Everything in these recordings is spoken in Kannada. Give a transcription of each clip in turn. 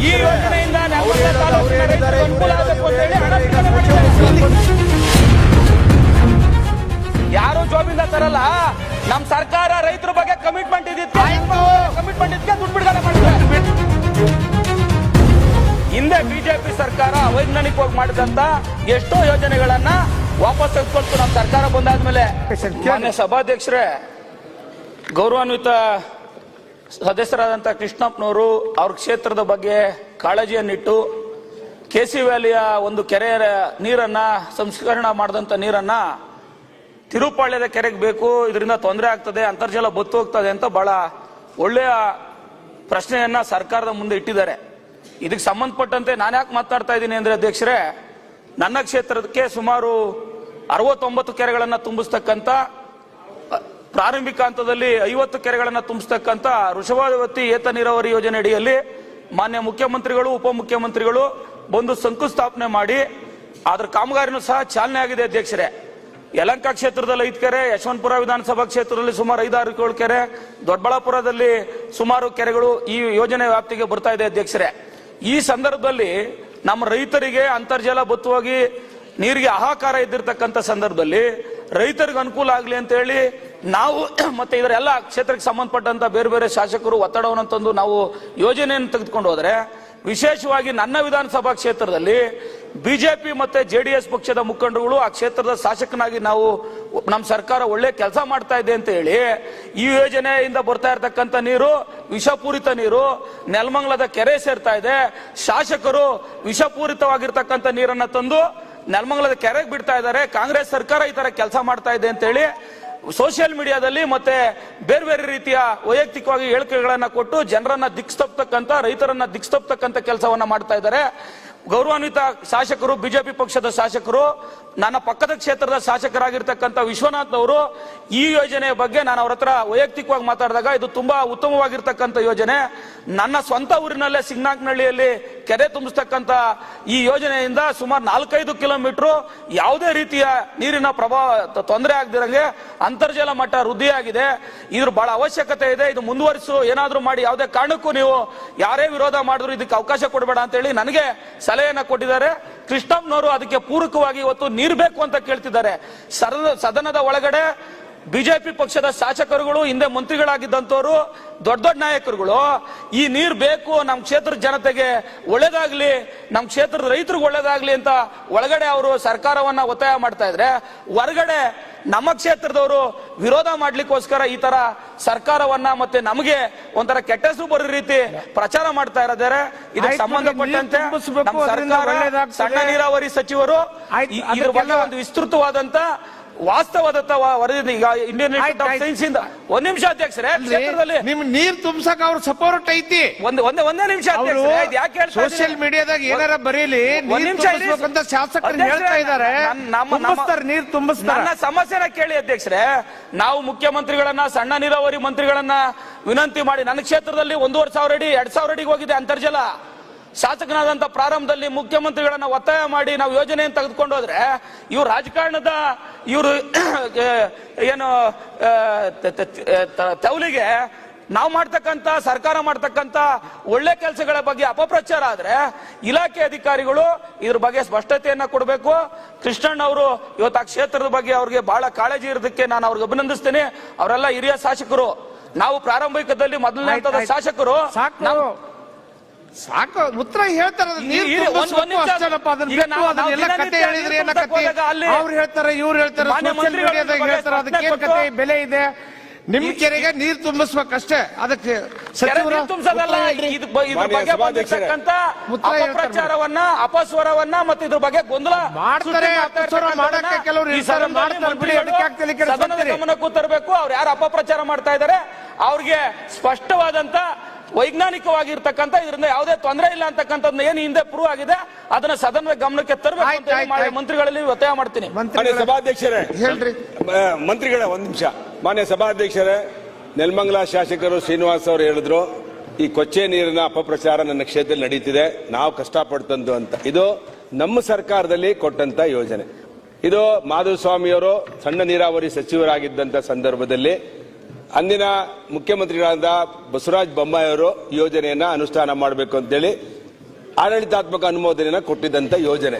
ಈ ಯೋಜನೆಯಿಂದ ಅನುಕೂಲ ಆಗಬೇಕು ಅಂತ ಹೇಳಿ. ಯಾರು ಜೋಬಿಂದ ತರಲ್ಲ? ನಮ್ ಸರ್ಕಾರ ರೈತರ ಬಗ್ಗೆ ಕಮಿಟ್ಮೆಂಟ್ ಇದ್ದಿತ್ತು ಕಮಿಟ್ಮೆಂಟ್ ಇದಕ್ಕೆ ದುಡ್ಡು ಬಿಡುಗಡೆ ಮಾಡಿದ್ರೆ ಹಿಂದೆ ಬಿಜೆಪಿ ಸರ್ಕಾರ ಅವೈಜ್ಞಾನಿಕವಾಗಿ ಮಾಡಿದಂತ ಎಷ್ಟೋ ಯೋಜನೆಗಳನ್ನ ವಾಪಸ್ ತೆಗೆದುಕೊಳ್ತು ನಮ್ಮ ಸರ್ಕಾರ ಬಂದಾದ್ಮೇಲೆ. ಸಭಾಧ್ಯಕ್ಷರೇ ಗೌರವಾನ್ವಿತ ಸದಸ್ಯರಾದಂಥ ಕೃಷ್ಣಪ್ಪನವರು ಅವ್ರ ಕ್ಷೇತ್ರದ ಬಗ್ಗೆ ಕಾಳಜಿಯನ್ನಿಟ್ಟು ಕೆ ಸಿ ವ್ಯಾಲಿಯ ಒಂದು ಕೆರೆಯ ನೀರನ್ನ ಸಂಸ್ಕರಣ ಮಾಡಿದಂಥ ನೀರನ್ನ ತಿರುಪಾಳ್ಯದ ಕೆರೆಗೆ ಬೇಕು, ಇದರಿಂದ ತೊಂದರೆ ಆಗ್ತದೆ, ಅಂತರ್ಜಲ ಬತ್ತು ಹೋಗ್ತದೆ ಅಂತ ಬಹಳ ಒಳ್ಳೆಯ ಪ್ರಶ್ನೆಯನ್ನ ಸರ್ಕಾರದ ಮುಂದೆ ಇಟ್ಟಿದ್ದಾರೆ. ಇದಕ್ಕೆ ಸಂಬಂಧಪಟ್ಟಂತೆ ನಾನು ಯಾಕೆ ಮಾತನಾಡ್ತಾ ಇದ್ದೀನಿ ಅಂದ್ರೆ ಅಧ್ಯಕ್ಷರೇ, ನನ್ನ ಕ್ಷೇತ್ರಕ್ಕೆ ಸುಮಾರು ಅರವತ್ತೊಂಬತ್ತು ಕೆರೆಗಳನ್ನು ತುಂಬಿಸ್ತಕ್ಕಂಥ ಪ್ರಾರಂಭಿಕ ಹಂತದಲ್ಲಿ ಐವತ್ತು ಕೆರೆಗಳನ್ನು ತುಂಬಿಸ್ತಕ್ಕಂಥ ವೃಷಭಾವತಿ ಏತ ನೀರಾವರಿ ಯೋಜನೆ ಅಡಿಯಲ್ಲಿ ಮಾನ್ಯ ಮುಖ್ಯಮಂತ್ರಿಗಳು, ಉಪಮುಖ್ಯಮಂತ್ರಿಗಳು ಬಂದು ಶಂಕುಸ್ಥಾಪನೆ ಮಾಡಿ ಅದರ ಕಾಮಗಾರಿನೂ ಸಹ ಚಾಲನೆ ಆಗಿದೆ ಅಧ್ಯಕ್ಷರೇ. ಯಲಂಕ ಕ್ಷೇತ್ರದಲ್ಲಿ ಐದು ಕೆರೆ, ಯಶವಂತಪುರ ವಿಧಾನಸಭಾ ಕ್ಷೇತ್ರದಲ್ಲಿ ಸುಮಾರು ಐದಾರು ಏಳು ಕೆರೆ, ದೊಡ್ಡಬಳ್ಳಾಪುರದಲ್ಲಿ ಸುಮಾರು ಕೆರೆಗಳು ಈ ಯೋಜನೆ ವ್ಯಾಪ್ತಿಗೆ ಬರ್ತಾ ಇದೆ ಅಧ್ಯಕ್ಷರೇ. ಈ ಸಂದರ್ಭದಲ್ಲಿ ನಮ್ಮ ರೈತರಿಗೆ ಅಂತರ್ಜಲ ಬತ್ತುವಾಗಿ ನೀರಿಗೆ ಹಾಹಾಕಾರ ಇದ್ದಿರ್ತಕ್ಕಂಥ ಸಂದರ್ಭದಲ್ಲಿ ರೈತರಿಗೆ ಅನುಕೂಲ ಆಗಲಿ ಅಂತ ಹೇಳಿ ನಾವು ಮತ್ತೆ ಇದರೆಲ್ಲ ಕ್ಷೇತ್ರಕ್ಕೆ ಸಂಬಂಧಪಟ್ಟಂತ ಬೇರೆ ಬೇರೆ ಶಾಸಕರು ಒತ್ತಡವನ್ನು ತಂದು ನಾವು ಯೋಜನೆಯನ್ನು ತೆಗೆದುಕೊಂಡು ಹೋದ್ರೆ, ವಿಶೇಷವಾಗಿ ನನ್ನ ವಿಧಾನಸಭಾ ಕ್ಷೇತ್ರದಲ್ಲಿ ಬಿಜೆಪಿ ಮತ್ತೆ ಎಸ್ ಪಕ್ಷದ ಮುಖಂಡರುಗಳು ಆ ಕ್ಷೇತ್ರದ ಶಾಸಕನಾಗಿ ನಾವು ನಮ್ಮ ಸರ್ಕಾರ ಒಳ್ಳೆ ಕೆಲಸ ಮಾಡ್ತಾ ಇದೆ ಅಂತ ಹೇಳಿ, ಈ ಯೋಜನೆಯಿಂದ ಬರ್ತಾ ಇರತಕ್ಕಂತ ನೀರು, ವಿಷಪೂರಿತ ನೀರು, ನೆಲಮಂಗಲದ ಕೆರೆ ಸೇರ್ತಾ ಇದೆ. ಶಾಸಕರು ವಿಷಪೂರಿತವಾಗಿರ್ತಕ್ಕಂಥ ನೀರನ್ನ ತಂದು ನೆಲಮಂಗಲದ ಕೆರೆಗೆ ಬಿಡ್ತಾ ಇದ್ದಾರೆ. ಕಾಂಗ್ರೆಸ್ ಸರ್ಕಾರ ಈ ತರ ಕೆಲಸ ಮಾಡ್ತಾ ಇದೆ ಅಂತ ಹೇಳಿ ಸೋಷಿಯಲ್ ಮೀಡಿಯಾದಲ್ಲಿ ಮತ್ತೆ ಬೇರೆ ಬೇರೆ ರೀತಿಯ ವೈಯಕ್ತಿಕವಾಗಿ ಹೇಳಿಕೆಗಳನ್ನ ಕೊಟ್ಟು ಜನರನ್ನ ದಿಕ್ಸ್ತಪ್ತಕ್ಕಂತ ರೈತರನ್ನ ದಿಕ್ಸ್ತಪ್ತಕ್ಕಂತ ಕೆಲಸವನ್ನ ಮಾಡ್ತಾ ಇದ್ದಾರೆ. ಗೌರವಾನ್ವಿತ ಶಾಸಕರು, ಬಿಜೆಪಿ ಪಕ್ಷದ ಶಾಸಕರು, ನನ್ನ ಪಕ್ಕದ ಕ್ಷೇತ್ರದ ಶಾಸಕರಾಗಿರ್ತಕ್ಕಂಥ ವಿಶ್ವನಾಥ್ ಅವರು ಈ ಯೋಜನೆಯ ಬಗ್ಗೆ ನಾನು ಅವ್ರ ಹತ್ರ ವೈಯಕ್ತಿಕವಾಗಿ ಮಾತಾಡಿದಾಗ ಇದು ತುಂಬಾ ಉತ್ತಮವಾಗಿರ್ತಕ್ಕಂಥ ಯೋಜನೆ. ನನ್ನ ಸ್ವಂತ ಊರಿನಲ್ಲೇ ಸಿಗ್ನಾಕ್ನಹಳ್ಳಿಯಲ್ಲಿ ಕೆರೆ ತುಂಬಿಸ್ತಕ್ಕಂಥ ಈ ಯೋಜನೆಯಿಂದ ಸುಮಾರು ನಾಲ್ಕೈದು ಕಿಲೋಮೀಟರ್ ಯಾವುದೇ ರೀತಿಯ ನೀರಿನ ಪ್ರಭಾವ ತೊಂದರೆ ಆಗದಿರಂಗೆ ಅಂತರ್ಜಲ ಮಟ್ಟ ವೃದ್ಧಿಯಾಗಿದೆ. ಇದ್ರ ಬಹಳ ಅವಶ್ಯಕತೆ ಇದೆ. ಇದು ಮುಂದುವರಿಸು, ಏನಾದರೂ ಮಾಡಿ, ಯಾವುದೇ ಕಾರಣಕ್ಕೂ ನೀವು ಯಾರೇ ವಿರೋಧ ಮಾಡಿದ್ರು ಇದಕ್ಕೆ ಅವಕಾಶ ಕೊಡಬೇಡ ಅಂತ ಹೇಳಿ ನನಗೆ ಸಲಹೆಯನ್ನ ಕೊಟ್ಟಿದ್ದಾರೆ. ಕೃಷ್ಣಂನವರು ಅದಕ್ಕೆ ಪೂರಕವಾಗಿ ಇವತ್ತು ನೀರು ಬೇಕು ಅಂತ ಕೇಳ್ತಿದ್ದಾರೆ. ಸದನ ಸದನದ ಒಳಗಡೆ ಬಿಜೆಪಿ ಪಕ್ಷದ ಶಾಸಕರುಗಳು ಹಿಂದೆ ಮಂತ್ರಿಗಳಾಗಿದ್ದಂಥವ್ರು ದೊಡ್ಡ ದೊಡ್ಡ ನಾಯಕರುಗಳು ಈ ನೀರು ಬೇಕು ನಮ್ಮ ಕ್ಷೇತ್ರದ ಜನತೆಗೆ ಒಳ್ಳೇದಾಗ್ಲಿ ನಮ್ಮ ಕ್ಷೇತ್ರದ ರೈತರಿಗೆ ಒಳ್ಳೇದಾಗ್ಲಿ ಅಂತ ಒಳಗಡೆ ಅವರು ಸರ್ಕಾರವನ್ನ ಒತ್ತಾಯ ಮಾಡ್ತಾ ಇದ್ರೆ ಹೊರಗಡೆ ನಮ್ಮ ಕ್ಷೇತ್ರದವರು ವಿರೋಧ ಮಾಡ್ಲಿಕ್ಕೋಸ್ಕರ ಈ ತರ ಸರ್ಕಾರವನ್ನ ಮತ್ತೆ ನಮಗೆ ಒಂಥರ ಕೆಟ್ಟ ಹೆಸರು ಬರೋ ರೀತಿ ಪ್ರಚಾರ ಮಾಡ್ತಾ ಇರೋದಾರೆ ಇದಕ್ಕೆ ಸಂಬಂಧಪಟ್ಟಂತೆ. ಸಣ್ಣ ನೀರಾವರಿ ಸಚಿವರು ಇದ್ರ ಬಗ್ಗೆ ಒಂದು ವಿಸ್ತೃತವಾದಂತ ವಾಸ್ತವದ ವರದಿ ಈಗ ಇಂಡಿಯನ್ ಆಯ್ತು, ಇನ್ಸ್ಟಿಟ್ಯೂಟ್ ಆಫ್ ಸೈನ್ಸ್ ಇಂದ ಒಂದ್ ನಿಮಿಷ ಅಧ್ಯಕ್ಷರೇ ಕ್ಷೇತ್ರದಲ್ಲಿ ನಿಮ್ ನೀರ್ ತುಂಬಸಕ್ ಅವ್ರ ಸಪೋರ್ಟ್ ಐತಿ. ಒಂದ್ ಒಂದೇ ಒಂದೇ ನಿಮಿಷ ಯಾಕೆ? ಸೋಷಿಯಲ್ ಮೀಡಿಯಾದಾಗ ಏನಾರ ಬರೀಲಿ ಒಂದ್ ನಿಮಿಷ ಅಂತ ಶಾಸಕರು ಹೇಳ್ತಾ ಇದ್ದಾರೆ. ನೀರ್ ತುಂಬಿಸ್ತಾರೆ. ನನ್ನ ಸಮಸ್ಯೆನ ಕೇಳಿ ಅಧ್ಯಕ್ಷರೇ ನಾವು ಮುಖ್ಯಮಂತ್ರಿಗಳನ್ನ ಸಣ್ಣ ನೀರಾವರಿ ಮಂತ್ರಿಗಳನ್ನ ವಿನಂತಿ ಮಾಡಿ ನನ್ನ ಕ್ಷೇತ್ರದಲ್ಲಿ ಒಂದೂವರೆ ಸಾವಿರ ಅಡಿ ಎರಡ್ ಸಾವಿರ ಅಡಿಗೆ ಹೋಗಿದೆ ಅಂತರ್ಜಲ. ಶಾಸಕನಾದಂತ ಪ್ರಾರಂಭದಲ್ಲಿ ಮುಖ್ಯಮಂತ್ರಿಗಳನ್ನ ಒತ್ತಾಯ ಮಾಡಿ ನಾವು ಯೋಜನೆಯನ್ನು ತೆಗೆದುಕೊಂಡು ಹೋದ್ರೆ ಇವ್ರು ರಾಜಕಾರಣದ ಇವರು ಏನು ತವಲಿಗೆ ನಾವು ಮಾಡ್ತಕ್ಕಂಥ ಸರ್ಕಾರ ಮಾಡ್ತಕ್ಕಂಥ ಒಳ್ಳೆ ಕೆಲಸಗಳ ಬಗ್ಗೆ ಅಪಪ್ರಚಾರ ಆದ್ರೆ ಇಲಾಖೆ ಅಧಿಕಾರಿಗಳು ಇದ್ರ ಬಗ್ಗೆ ಸ್ಪಷ್ಟತೆಯನ್ನ ಕೊಡಬೇಕು. ಕೃಷ್ಣಣ್ಣ ಅವರು ಇವತ್ತು ಆ ಕ್ಷೇತ್ರದ ಬಗ್ಗೆ ಅವ್ರಿಗೆ ಬಹಳ ಕಾಳಜಿ ಇರೋದಕ್ಕೆ ನಾನು ಅವ್ರಿಗೆ ಅಭಿನಂದಿಸ್ತೇನೆ. ಅವರೆಲ್ಲ ಹಿರಿಯ ಶಾಸಕರು. ನಾವು ಪ್ರಾರಂಭಿಕದಲ್ಲಿ ಮೊದಲನೇ ಹಂತದ. ಶಾಸಕರು. ಸಾಕು ಉತ್ತರ ಹೇಳ್ತಾರೆ ಅವ್ರು ಹೇಳ್ತಾರೆ ಇವ್ರು ಹೇಳ್ತಾರೆ ಸೋಷಿಯಲ್ ಮೀಡಿಯಾದಾಗ ಹೇಳ್ತಾರೆ ಅದಕ್ಕೆ ಕತೆ ಬೆಲೆ ಇದೆ. ನಿಮ್ ಕೆರೆಗೆ ನೀರ್ ತುಂಬಿಸ್ಬೇಕಷ್ಟೇ. ಅದಕ್ಕೆ ಪ್ರಚಾರವನ್ನ ಅಪಸ್ವರವನ್ನ ಮತ್ತೆ ಇದ್ರ ಬಗ್ಗೆ ಗೊಂದಲ ಮಾಡ್ತಾರೆ, ಮಾಡಕ್ಕೆ ಕೆಲವರು ಗಮನಕ್ಕೂ ತರಬೇಕು. ಅವ್ರು ಯಾರು ಅಪಪ್ರಚಾರ ಮಾಡ್ತಾ ಇದ್ದಾರೆ ಅವ್ರಿಗೆ ಸ್ಪಷ್ಟವಾದಂತ ವೈಜ್ಞಾನಿಕವಾಗಿರ್ತಕ್ಕಂಥ ಇದರಿಂದ ಯಾವುದೇ ತೊಂದರೆ ಇಲ್ಲ ಅಂತಕ್ಕಂಥದ್ದು ಏನು ಹಿಂದೆ ಪ್ರೂವ್ ಆಗಿದೆ ಅದನ್ನ ಸದನದ ಗಮನಕ್ಕೆ ತರಬೇಕು ಅಂತ ಹೇಳಿ ಆಯ್ತು, ಮಂತ್ರಿಗಳಲ್ಲಿ ಒತ್ತಾಯ ಮಾಡ್ತೀನಿ. ಮಾನ್ಯ ಸಭಾಧ್ಯಕ್ಷರೇ ಹೇಳ್ರಿ. ಮಂತ್ರಿಗಳ ಮಂತ್ರಿಗಳೇ ಒಂದ್ ನಿಮಿಷ. ಮಾನ್ಯ ಸಭಾಧ್ಯಕ್ಷರೇ ನೆಲಮಂಗಲ ಶಾಸಕರು ಶ್ರೀನಿವಾಸ್ ಅವರು ಹೇಳಿದ್ರು ಈ ಕೊಚ್ಚೆ ನೀರಿನ ಅಪಪ್ರಚಾರ ನನ್ನ ಕ್ಷೇತ್ರದಲ್ಲಿ ನಡೀತಿದೆ ನಾವು ಕಷ್ಟಪಡ್ತಂದು ಅಂತ. ಇದು ನಮ್ಮ ಸರ್ಕಾರದಲ್ಲಿ ಕೊಟ್ಟಂತ ಯೋಜನೆ. ಇದು ಮಾಧುಸ್ವಾಮಿಯವರು ಸಣ್ಣ ನೀರಾವರಿ ಸಚಿವರಾಗಿದ್ದಂತ ಸಂದರ್ಭದಲ್ಲಿ ಅಂದಿನ ಮುಖ್ಯಮಂತ್ರಿಗಳಾದ ಬಸವರಾಜ ಬೊಮ್ಮಾಯಿ ಅವರು ಯೋಜನೆಯನ್ನ ಅನುಷ್ಠಾನ ಮಾಡಬೇಕು ಅಂತೇಳಿ ಆಡಳಿತಾತ್ಮಕ ಅನುಮೋದನೆಯನ್ನ ಕೊಟ್ಟಿದ್ದಂತ ಯೋಜನೆ.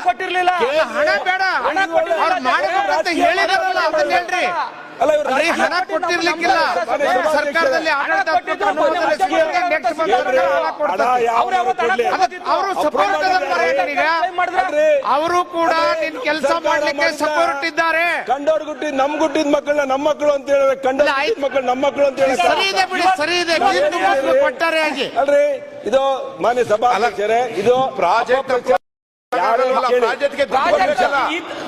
ಕೊಟ್ಟಿರ್ಲಿಲ್ಲ ಹಣ ಕೊಟ್ಟಿರ್ಲಿಕ್ಕಿಲ್ಲ. ಸರ್ಕಾರದಲ್ಲಿ. ಅವ್ರು ಸಪೋರ್ಟ್ ಅವರು ಕೂಡ ನಿನ್ ಕೆಲಸ ಮಾಡ್ಲಿಕ್ಕೆ ಸಪೋರ್ಟ್ ಇದ್ದಾರೆ. ಕಂಡವ್ರ ಗುಟ್ಟಿ ನಮ್ ಗುಟ್ಟಿದ ಮಕ್ಕಳನ್ನ ನಮ್ಮ ಮಕ್ಕಳು ಅಂತ ಹೇಳಿದ್ರೆ ಕಂಡ. ಮಕ್ಕಳು ನಮ್ಮ ಮಕ್ಕಳು ಅಂತ ಹೇಳಿ ಸರಿ ಇದೆ ಬಿಡಿ ಸರಿ ಇದೆ. ಕೊಟ್ಟಾರೆ ಆಗಿ. ಅಲ್ರಿ ಇದು ಮಾನ್ಯ ಸಭಾಧ್ಯಕ್ಷರೇ ಇದು ಪ್ರಾಜೆಕ್ಟ್. ಪ್ರಾಜೆಕ್ಟ್ಗೆ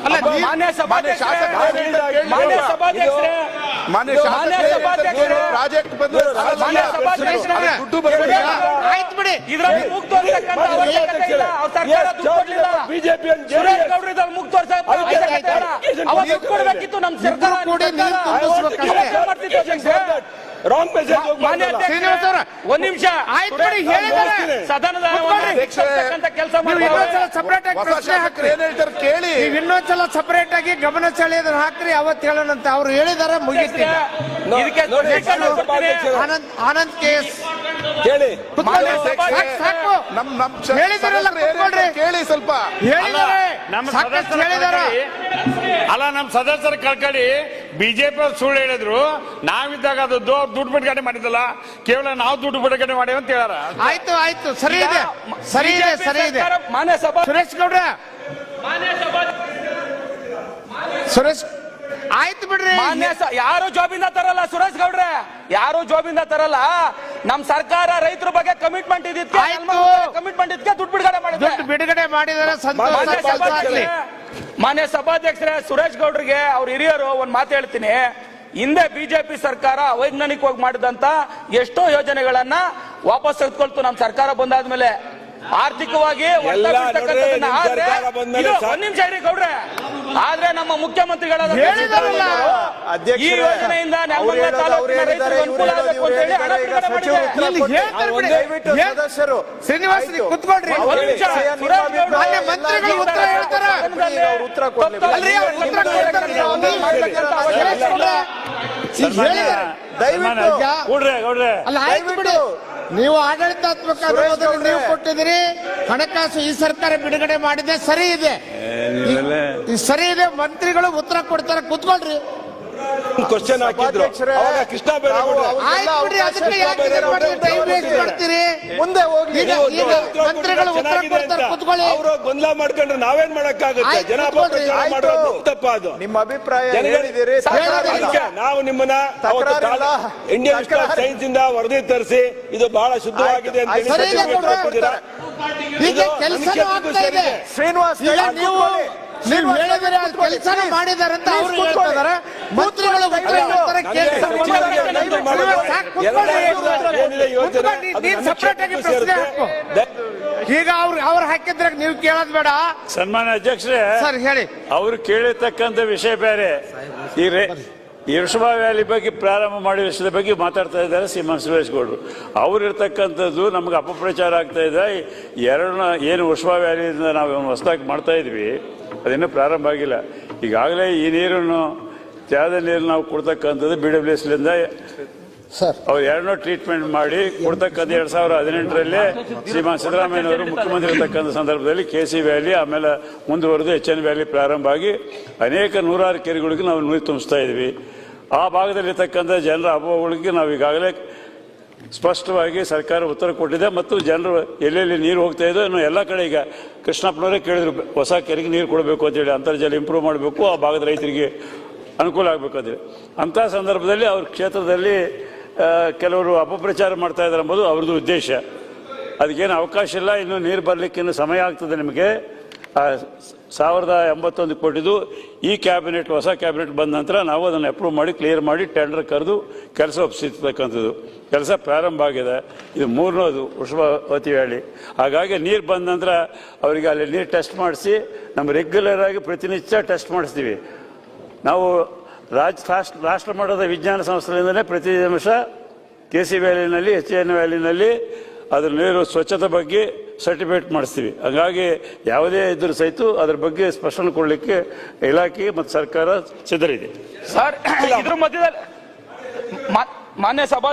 ಮಾನ್ಯ ಸಭಾಧ್ಯಕ್ಷರೇ ಮಾನ್ಯ ಇದು- ಸಭಾಧ್ಯಕ್ಷರೇ ಮಾನ್ಯ ಇದು ಶಾಸಕರೇ, ಮಾನ್ಯ ಸಭಾಧ್ಯಕ್ಷರೇ, ಪ್ರಾಜೆಕ್ಟ್ ಬಂದ್ರೆ ಮಾನ್ಯ ಸಭಾಧ್ಯಕ್ಷರೇ, ದುಡ್ಡು ಬರೋದಿಲ್ಲ ಆಯ್ತು ಬಿಡಿ. ಇದ್ರಲ್ಲಿ ಮುಕ್ತ ತೋರ್ಸಕ್ಕಂತ ಅವಶ್ಯಕತೆ ಇಲ್ಲ. ಅವ್ರ ಸರ್ಕಾರ ದುಡ್ಡು ಕೊಡ್ಲಿಲ್ಲ. ಬಿಜೆಪಿ ಸುರೇಶ್ ಗೌಡ್ರು ಇದ್ರಲ್ಲಿ ಮುಕ್ತ ತೋರ್ಸಕ್ಕೆ ಅವಶ್ಯಕತೆ ಇಲ್ಲ. ಅವತ್ತು ದುಡ್ಡು ಕೊಡ್ಬೇಕಿತ್ತು ನಮ್ಮ ಸರ್ಕಾರ ಇಬ್ರು ಕೂಡಿ ರಾಂಗ್ ಮೆಸೇಜ್ ಮಾನ್ಯ ಅಧ್ಯಕ್ಷರೇ, ಶ್ರೀನಿವಾಸ್ ಅವ್ರೆ, ಒಂದ್ ನಿಮಿಷ. ಆಯ್ತು ಬಿಡಿ ಹೇಳಿದ್ದಾರೆ. ಸದನದ. ಕೆಲಸ ಇನ್ನೊಂದ್ಸಲ ಸಪರೇಟ್ ಆಗಿ ಪ್ರಶ್ನೆ ಹಾಕ್ರಿ. ಏನ್ ಹೇಳ್ತಾರೆ ಕೇಳಿ. ನೀವು ಇನ್ನೊಂದ್ಸಲ ಸಪರೇಟ್ ಆಗಿ ಗಮನ ಸೆಳೆಯೋದನ್ನ ಹಾಕ್ರಿ ಅವತ್ತು ಹೇಳೋಣಂತ. ಅವ್ರು ಹೇಳಿದಾರೆ ಮುಗಿತಿಲ್ಲ ಇದಕ್ಕೆ ನೋಡಿ. ಆನಂದ್ ಆನಂದ್ ಕೇಸ್ ಕೇಳಿ. ಕುತ್ಕೊಳ್ಳಿ. ಮಾನ್ಯ ಸಾಕು, ಸಾಕು. ನಮ್ ನಮ್ ಶ- ಹೇಳಿದಾರಲ್ಲ, ಸದಸ್ಯರು ಏನ್ ಕೂತ್ಕೊಳ್ರಿ. ಹೇಳ್ತಾರೆ ಕೇಳಿ ಸ್ವಲ್ಪ. ಹೇಳಿದಾರೆ. ನಮ್ಮ ಸಾಕಷ್ಟು ಸದಸ್ಯರ ಹೇಳಿದಾರ. ಕಳ್ಕಳಿ- ಅಲ್ಲ ನಮ್ಮ ಸದಸ್ಯರ ಕಳ್ಕಳಿ ಬಿಜೆಪಿ ಅವ್ರು ಸುಳ್ಳು ಹೇಳಿದ್ರು. ನಾವಿದ್ದಾಗ ಅದು ದೊ- ದುಡ್ಡು ಬಿಡುಗಡೆ ಮಾಡಿದಲ್ಲ ಕೇವಲ ನಾವು ದುಡ್ಡು ಬಿಡುಗಡೆ ಮಾಡಿ ಅಂತ ಹೇಳಾರ ಆಯ್ತು ಆಯ್ತು. ಸರಿ ಇದೆ. ಸರಿ ಇದೆ ಸರಿ ಇದೆ. ಮಾನ್ಯ ಸಭಾ ಸುರೇಶ್ ಗೌಡ್ರ. ಸುರೇಶ್. ಆಯ್ತು ಬಿಡ್ರಿ. ಮಾನ್ಯ ಸ- ಯಾರು ಜಾಬಿಂದ ತರಲ್ಲ ಸುರೇಶ್ ಗೌಡ್ರೆ? ಯಾರು ಜಾಬಿಂದ ತರಲ್ಲ? ನಮ್ ಸರ್ಕಾರ ರೈತರ ಬಗ್ಗೆ ಕಮಿಟ್ಮೆಂಟ್ ಇದ್ದಿತ್ತು ಆಯ್ತು. ಕಮಿಟ್ಮೆಂಟ್ ಇದಕ್ಕೆ ದುಡ್ಡು ಬಿಡುಗಡೆ ಮಾಡಿದ್ರು. ದುಡ್ಡು ಬಿಡುಗಡೆ ಮಾಡಿದರೆ ಸಂತೋಷ ಮಾನ್ಯ ಕೆಲಸ ಆಗ್ಲಿ. ಸಭಾಧ್ಯಕ್ಷರೇ ಮಾನ್ಯ ಸಭಾಧ್ಯಕ್ಷರೇ ಸುರೇಶ್ ಗೌಡ್ರಿಗೆ ಅವ್ರ ಹಿರಿಯರು ಒಂದ್ ಮಾತು ಹೇಳ್ತೀನಿ. ಹಿಂದೆ ಬಿಜೆಪಿ ಸರ್ಕಾರ ಅವೈಜ್ಞಾನಿಕವಾಗಿ ಮಾಡಿದಂತ ಎಷ್ಟೋ ಯೋಜನೆಗಳನ್ನ ವಾಪಸ್ ತೆಗೆದುಕೊಳ್ತು ನಮ್ ಸರ್ಕಾರ ಬಂದಾದ್ಮೇಲೆ. ಆರ್ಥಿಕವಾಗಿ ಹೊಡೆತ ಎಲ್ಲ ಬೀಳ್ತಕ್ಕಂಥದ್ದನ್ನ ನೋಡ್ರಿ, ನಿಮ್ ಆದ್ರೆ ಸರ್ಕಾರ ಬಂದ್ಮೇಲೆ ಇದು ಸಾ- ಒಂದ್ ನಿಮಿಷ ಇರಿ ಗೌಡ್ರೆ. ಆದ್ರೆ ನಮ್ಮ ಮುಖ್ಯಮಂತ್ರಿಗಳ ಹೇಳಿದಾರಲ್ಲ. ಈ ಯೋಜನೆಯಿಂದ ಸದಸ್ಯರು ಶ್ರೀನಿವಾಸ್ ನೀವು ಕುತ್ಕೊಳ್ರಿ ಮಂತ್ರಿಗಳು ಉತ್ತರ ಹೇಳ್ತಾರೆ. ಗೌಡ್ರೆ, ದಯವಿಟ್ಟು. ಗೌಡ್ರೆ ಅಲ್ಲ ಆಯ್ತು ಬಿಡಿ. ನೀವು ಆಡಳಿತಾತ್ಮಕ ಅನುಮೋದನೆ ನೀವು ಕೊಟ್ಟಿದ್ದೀರಿ. ಹಣಕಾಸು ಈ ಸರ್ಕಾರ ಬಿಡುಗಡೆ ಮಾಡಿದೆ. ಸರಿ ಇದೆ. ಈ ಸರಿ ಇದೆ. ಮಂತ್ರಿಗಳು ಉತ್ತರ ಕೊಡ್ತಾರೆ. ಕುತ್ಕೊಳ್ರಿ. ಕ್ವಶನ್ ಹಾಕಿದ್ರು. ಅವಾಗ ಕೃಷ್ಣ ಆಯ್ತು ಅದಕ್ಕೆ ಯಾಕೆ ಟೈಮ್ ವೇಸ್ಟ್ ಮುಂದೆ ಹೋಗಿ ಮಂತ್ರಿಗಳು ಉತ್ತರ ಕೊಡ್ತಾರೆ ಕುತ್ಕೊಳ್ಳಿ. ಅವರು ಗೊಂದಲ ಮಾಡ್ಕೊಂಡ್ರೆ ನಾವೇನ್ ಮಾಡಕ್ಕಾಗುತ್ತೆ? ಜನ. ಅಪಪ್ರಚಾರ ಮಾಡೋದು ತಪ್ಪ ಅದು ನಿಮ್ಮ ಅಭಿಪ್ರಾಯ ಹೇಳಿದಿರಿ. ನಾವು ನಿಮ್ಮನ್ನ. ಇಂಡಿಯನ್ ಇನ್ಸ್ಟಿಟ್ಯೂಟ್ ಸೈನ್ಸ್ ಇಂದ ವರದಿ ತರಿಸಿ ಇದು ಬಹಳ ಶುದ್ಧವಾಗಿದೆ ಅಂತ ಹೇಳಿ ಶ್ರೀನಿವಾಸ್ ನೀವು ಹೇಳಿದ್ರೆ ದಯವಿಟ್ಟು ಮಾಡಿದ್ದಾರೆ ಅಂತ ಅವರು ಹೇಳ್ತಿದ್ದಾರೆ ಮಂತ್ರಿಗಳು. ಈಗ ಅವ್ರು ಅವ್ರು ಹಾಕಿದ್ರೆ ನೀವು ಕೇಳೋದ್ ಬೇಡ. ಸನ್ಮಾನ್ಯ ಅಧ್ಯಕ್ಷರೇ ಸರ್ ಹೇಳಿ. ಅವ್ರು ಕೇಳಿರ್ತಕ್ಕಂಥ ವಿಷಯ ಬೇರೆ. ಈ ವೃಷಭ ವ್ಯಾಲಿ ಬಗ್ಗೆ ಪ್ರಾರಂಭ ಮಾಡಿ ವಿಷಯದ ಬಗ್ಗೆ ಮಾತಾಡ್ತಾ ಇದ್ದಾರೆ ಶ್ರೀಮಾನ್ ಸುರೇಶ್ ಗೌಡರು ಅವ್ರು ಇರ್ತಕ್ಕಂಥದ್ದು ನಮ್ಗೆ ಅಪಪ್ರಚಾರ ಆಗ್ತಾ ಇದೆ. ಎರಡನ್ನ ಏನು ವೃಷಭ ವ್ಯಾಲಿಯಿಂದ ನಾವು ಹೊಸದಾಗಿ ಮಾಡ್ತಾ ಇದ್ವಿ ಅದಿನ್ನೂ ಪ್ರಾರಂಭ ಆಗಿಲ್ಲ. ಈಗಾಗಲೇ ಈ ನೀರನ್ನು ತ್ಯಾದ ನೀರು ನಾವು ಕೊಡ್ತಕ್ಕಂಥದ್ದು ಬಿ ಡಬ್ಲ್ಯೂ ಎಸ್ಲಿಂದ ಸರ್ ಅವ್ರು ಎರಡನ್ನೂ ಟ್ರೀಟ್ಮೆಂಟ್ ಮಾಡಿ ಕೊಡ್ತಕ್ಕಂಥ ಎರಡ್ ಸಾವಿರ ಹದಿನೆಂಟರಲ್ಲಿ ಶ್ರೀಮಾನ್ ಸಿದ್ದರಾಮಯ್ಯನವರು ಮುಖ್ಯಮಂತ್ರಿ ಇರತಕ್ಕಂಥ ಸಂದರ್ಭದಲ್ಲಿ ಕೆ ಸಿ ವ್ಯಾಲಿ ಆಮೇಲೆ ಮುಂದುವರೆದು ಎಚ್ ಎನ್ ವ್ಯಾಲಿ ಪ್ರಾರಂಭ ಆಗಿ ಅನೇಕ ನೂರಾರು ಕೆರೆಗಳಿಗೆ ನಾವು ನೀರು ತುಂಬಿಸ್ತಾ ಇದ್ವಿ. ಆ ಭಾಗದಲ್ಲಿರ್ತಕ್ಕಂಥ ಜನರ ಅಭಾವಗಳಿಗೆ ನಾವು ಈಗಾಗಲೇ ಸ್ಪಷ್ಟವಾಗಿ ಸರ್ಕಾರ ಉತ್ತರ ಕೊಟ್ಟಿದೆ ಮತ್ತು ಜನರು ಎಲ್ಲೆಲ್ಲಿ ನೀರು ಹೋಗ್ತಾ ಇದೆ ಇನ್ನು ಎಲ್ಲ ಕಡೆ ಈಗ ಕೃಷ್ಣಪ್ಪನವರೇ ಕೇಳಿದ್ರು, ಹೊಸ ಕೆರೆಗೆ ನೀರು ಕೊಡಬೇಕು ಅಂತೇಳಿ ಅಂತರ್ಜಲ ಇಂಪ್ರೂವ್ ಮಾಡಬೇಕು, ಆ ಭಾಗದ ರೈತರಿಗೆ ಅನುಕೂಲ ಆಗಬೇಕು ಅಂತೇಳಿ ಅಂಥ ಸಂದರ್ಭದಲ್ಲಿ ಅವ್ರ ಕ್ಷೇತ್ರದಲ್ಲಿ ಕೆಲವರು ಅಪಪ್ರಚಾರ ಮಾಡ್ತಾ ಇದ್ದಾರೆ ಎಂಬುದು ಅವ್ರದ್ದು ಉದ್ದೇಶ. ಅದಕ್ಕೇನು ಅವಕಾಶ ಇಲ್ಲ, ಇನ್ನು ನೀರು ಬರಲಿಕ್ಕೆ ಇನ್ನು ಸಮಯ ಆಗ್ತದೆ ನಿಮಗೆ. ಸಾವಿರದ ಎಂಬತ್ತೊಂದು ಕೋಟಿದು ಈ ಕ್ಯಾಬಿನೆಟ್, ಹೊಸ ಕ್ಯಾಬಿನೆಟ್ ಬಂದ ನಂತರ ನಾವು ಅದನ್ನು ಅಪ್ರೂವ್ ಮಾಡಿ ಕ್ಲಿಯರ್ ಮಾಡಿ ಟೆಂಡರ್ ಕರೆದು ಕೆಲಸ ಒಪ್ಪಿಸಿರ್ತಕ್ಕಂಥದ್ದು. ಕೆಲಸ ಪ್ರಾರಂಭ ಆಗಿದೆ. ಇದು ಮೂರನೇದು ವೃಷಭವತಿ ವ್ಯಾಲಿ ಹಾಗಾಗಿ ನೀರು ಬಂದ ನಂತರ ಅವರಿಗೆ ಅಲ್ಲಿ ನೀರು ಟೆಸ್ಟ್ ಮಾಡಿಸಿ, ನಮ್ಮ ರೆಗ್ಯುಲರ್ ಆಗಿ ಪ್ರತಿನಿತ್ಯ ಟೆಸ್ಟ್ ಮಾಡಿಸ್ತೀವಿ. ನಾವು ರಾಜ್, ರಾಷ್ಟ್ರ ರಾಷ್ಟ್ರ ಮಟ್ಟದ ವಿಜ್ಞಾನ ಸಂಸ್ಥೆಯಿಂದಲೇ ಪ್ರತಿ ನಿಮಿಷ ಕೆ ಸಿ ವ್ಯಾಲಿನಲ್ಲಿ ಎಚ್ ಎನ್ ವ್ಯಾಲಿನಲ್ಲಿ ಅದರ ನೀರು ಸ್ವಚ್ಛತೆ ಬಗ್ಗೆ ಸರ್ಟಿಫಿಕೇಟ್ ಮಾಡಿಸ್ತೀವಿ. ಹಾಗಾಗಿ ಯಾವುದೇ ಇದ್ರ ಸಹಿತ ಅದ್ರ ಬಗ್ಗೆ ಸ್ಪಷ್ಟನೆ ಕೊಡಲಿಕ್ಕೆ ಇಲಾಖೆ ಮತ್ತು ಸರ್ಕಾರ ಸಿದ್ಧರಿದೆ. ಸರ್ ಇದ್ರ ಮಧ್ಯದಲ್ಲಿ ಮಾ- ಮಾನ್ಯ ಸಭಾ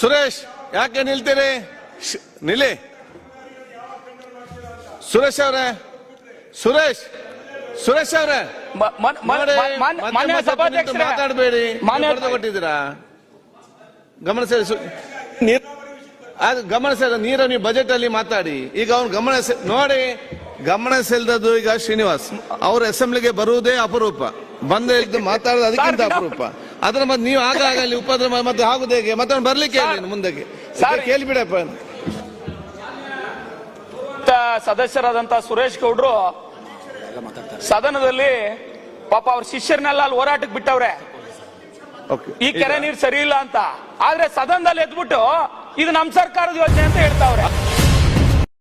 ಸುರೇಶ್ ಯಾಕೆ ನಿಲ್ತೀರಿ? ಶ್- ನಿಲ್ಲಿ. ಸುರೇಶ್ ಅವರೇ. ಸುರೇಶ್ ಸುರೇಶ್ ಅವರೇ. ಮಾನ್ಯ- ಮಾತಾಡಬೇಡಿ. ಮಾನ್ಯ ಕೊಟ್ಟಿದ್ದೀರಾ? ಗಮನಿಸಿ ಸು- ಗಮನ ಅದು ಗಮನಿಸ ನೀರು ನೀವು ಬಜೆಟ್ ಅಲ್ಲಿ ಮಾತಾಡಿ. ಈಗ ಅವ್ನು ಗಮನ ಸೆ- ನೋಡಿ ಗಮನ ಸೆಲ್ದದ್ದು ಈಗ ಶ್ರೀನಿವಾಸ್. ಅವ್ರ ಅಸೆಂಬ್ಲಿಗೆ ಬರುವುದೇ ಅಪರೂಪ. ಬಂದ ಇದ್ದು ಮಾತಾಡೋದು ಅದಕ್ಕಿಂತ ಅಪರೂಪ. ಅದ್ರ ಮತ್ತೆ ನೀವು ಆಗ ಆಗ ಅಲ್ಲಿ ಉಪದ್ರ ಮತ್ತೆ ಆಗುದು ಹೇಗೆ? ಮತ್ತೆ ಅವ್ನು ಬರ್ಲಿಕ್ಕೆ ಮುಂದಕ್ಕೆ. ಕೇಳಿಬಿಡಪ್ಪ. ಸದಸ್ಯರಾದಂತ ಸುರೇಶ್ ಗೌಡ್ರು ಸದನದಲ್ಲಿ ಪಾಪ ಅವ್ರ ಶಿಷ್ಯರನ್ನೆಲ್ಲ ಅಲ್ಲಿ ಹೋರಾಟಕ್ಕೆ ಬಿಟ್ಟವ್ರೆ. ಓಕೆ ಈ ಕೆರೆ ನೀರು ಸರಿ ಇಲ್ಲ ಅಂತ. ಆದ್ರೆ ಸದನದಲ್ಲಿ ಎದ್ಬಿಟ್ಟು ಇದು ನಮ್ಮ ಸರ್ಕಾರದ ಯೋಜನೆ ಅಂತ ಹೇಳ್ತಾವ್ರೆ.